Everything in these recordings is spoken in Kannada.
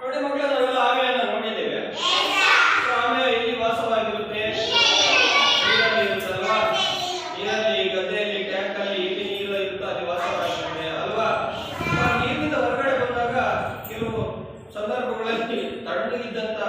ನೋಡಿ ಮಕ್ಕಳೇ, ನಾವೆಲ್ಲ ಆಮೆಯನ್ನ ನೋಡಿದ್ದೇವೆ. ಆಮೆ ಎಲ್ಲಿ ವಾಸವಾಗಿರುತ್ತೆ. ನೀರಲ್ಲಿ ಇರುತ್ತಲ್ವಾ? ನೀರಲ್ಲಿ, ಗದ್ದೆಯಲ್ಲಿ ಟ್ಯಾಂಕ್ ಅಲ್ಲಿ ನೀರು ಇರುತ್ತೋ? ಅಲ್ಲಿ ವಾಸವಾಗಿರುತ್ತೆ, ಅಲ್ವಾ? ನೀರಿನಿಂದ ಹೊರಗಡೆ ಬಂದಾಗ ಕೆಲವು ಸಂದರ್ಭಗಳಲ್ಲಿ ತಣ್ಣಗಿದ್ದಂತ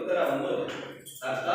ఇతర అమ్ములు తప్ప